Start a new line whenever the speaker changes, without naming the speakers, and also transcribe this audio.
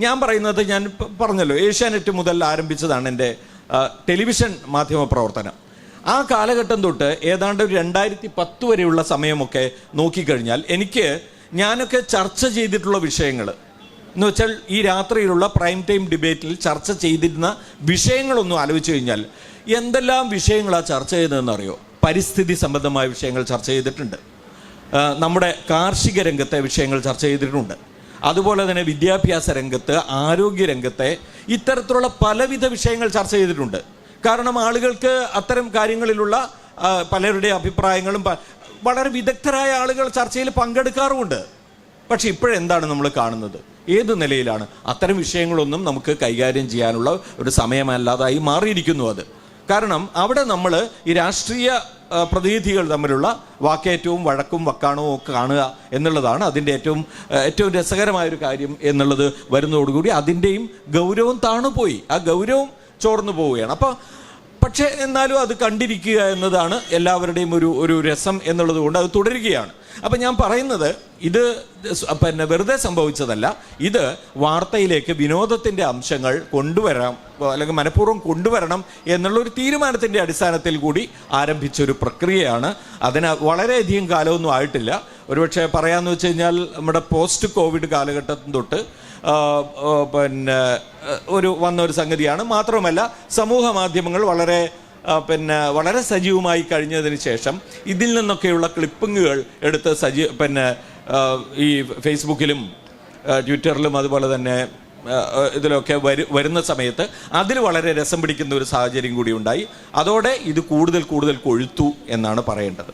ഞാൻ പറയുന്നത് ഞാൻ പറഞ്ഞല്ലോ ഏഷ്യാനെറ്റ് മുതൽ ആരംഭിച്ചതാണ് എന്റെ ടെലിവിഷൻ മാധ്യമ പ്രവർത്തനം. ആ കാലഘട്ടം തൊട്ട് ഏതാണ്ട് ഒരു രണ്ടായിരത്തി പത്ത് വരെയുള്ള സമയമൊക്കെ നോക്കിക്കഴിഞ്ഞാൽ എനിക്ക് ഞാനൊക്കെ ചർച്ച ചെയ്തിട്ടുള്ള വിഷയങ്ങൾ എന്ന് വെച്ചാൽ ഈ രാത്രിയിലുള്ള പ്രൈം ടൈം ഡിബേറ്റിൽ ചർച്ച ചെയ്തിരുന്ന വിഷയങ്ങളൊന്നും ആലോചിച്ച് കഴിഞ്ഞാൽ എന്തെല്ലാം വിഷയങ്ങളാണ് ചർച്ച ചെയ്തതെന്ന് അറിയോ പരിസ്ഥിതി സംബന്ധമായ വിഷയങ്ങൾ ചർച്ച ചെയ്തിട്ടുണ്ട്. നമ്മുടെ കാർഷിക രംഗത്തെ വിഷയങ്ങൾ ചർച്ച ചെയ്തിട്ടുണ്ട്. അതുപോലെ തന്നെ വിദ്യാഭ്യാസ രംഗത്ത് ആരോഗ്യ രംഗത്തെ ഇത്തരത്തിലുള്ള പലവിധ വിഷയങ്ങൾ ചർച്ച ചെയ്തിട്ടുണ്ട്. കാരണം ആളുകൾക്ക് അത്തരം കാര്യങ്ങളിലുള്ള പലരുടെ അഭിപ്രായങ്ങളും വളരെ വിദഗ്ധരായ ആളുകൾ ചർച്ചയിൽ പങ്കെടുക്കാറുമുണ്ട്. പക്ഷെ ഇപ്പോഴെന്താണ് നമ്മൾ കാണുന്നത്? ഏത് നിലയിലാണ്? അത്തരം വിഷയങ്ങളൊന്നും നമുക്ക് കൈകാര്യം ചെയ്യാനുള്ള ഒരു സമയമല്ലാതായി മാറിയിരിക്കുന്നു അത്. കാരണം അവിടെ നമ്മൾ ഈ രാഷ്ട്രീയ പ്രതിനിധികൾ തമ്മിലുള്ള വാക്കേറ്റവും വഴക്കും വക്കാണവും ഒക്കെ കാണുക എന്നുള്ളതാണ് അതിന്റെ ഏറ്റവും ഏറ്റവും രസകരമായൊരു കാര്യം എന്നുള്ളത് വരുന്നതോടുകൂടി അതിന്റെയും ഗൗരവം താണുപോയി. ആ ഗൗരവം ചോർന്നു പോവുകയാണ് അപ്പോൾ പക്ഷേ എന്നാലും അത് കണ്ടിരിക്കുക എന്നതാണ് എല്ലാവരുടെയും ഒരു ഒരു രസം എന്നുള്ളത് കൊണ്ട് അത് തുടരുകയാണ്. അപ്പം ഞാൻ പറയുന്നത് ഇത് പിന്നെ വെറുതെ സംഭവിച്ചതല്ല. ഇത് വാർത്തയിലേക്ക് വിനോദത്തിന്റെ അംശങ്ങൾ കൊണ്ടുവരാം അല്ലെങ്കിൽ മനഃപൂർവം കൊണ്ടുവരണം എന്നുള്ള ഒരു തീരുമാനത്തിന്റെ അടിസ്ഥാനത്തിൽ കൂടി ആരംഭിച്ചൊരു പ്രക്രിയയാണ്. അതിന് വളരെയധികം കാലമൊന്നും ആയിട്ടില്ല. ഒരുപക്ഷെ പറയാമെന്ന് വെച്ച് കഴിഞ്ഞാൽ നമ്മുടെ പോസ്റ്റ് കോവിഡ് കാലഘട്ടം തൊട്ട് പിന്നെ ഒരു വന്ന ഒരു സംഗതിയാണ്. മാത്രമല്ല സമൂഹ മാധ്യമങ്ങൾ വളരെ പിന്നെ വളരെ സജീവമായി കഴിഞ്ഞതിന് ശേഷം ഇതിൽ നിന്നൊക്കെയുള്ള ക്ലിപ്പിങ്ങുകൾ എടുത്ത് സജീവ പിന്നെ ഈ ഫേസ്ബുക്കിലും ട്വിറ്ററിലും അതുപോലെ തന്നെ ഇതിലൊക്കെ വരു വരുന്ന സമയത്ത് അതിൽ വളരെ രസം പിടിക്കുന്ന ഒരു സാഹചര്യം കൂടി ഉണ്ടായി. അതോടെ ഇത് കൂടുതൽ കൂടുതൽ കൊഴുത്തു എന്നാണ് പറയേണ്ടത്.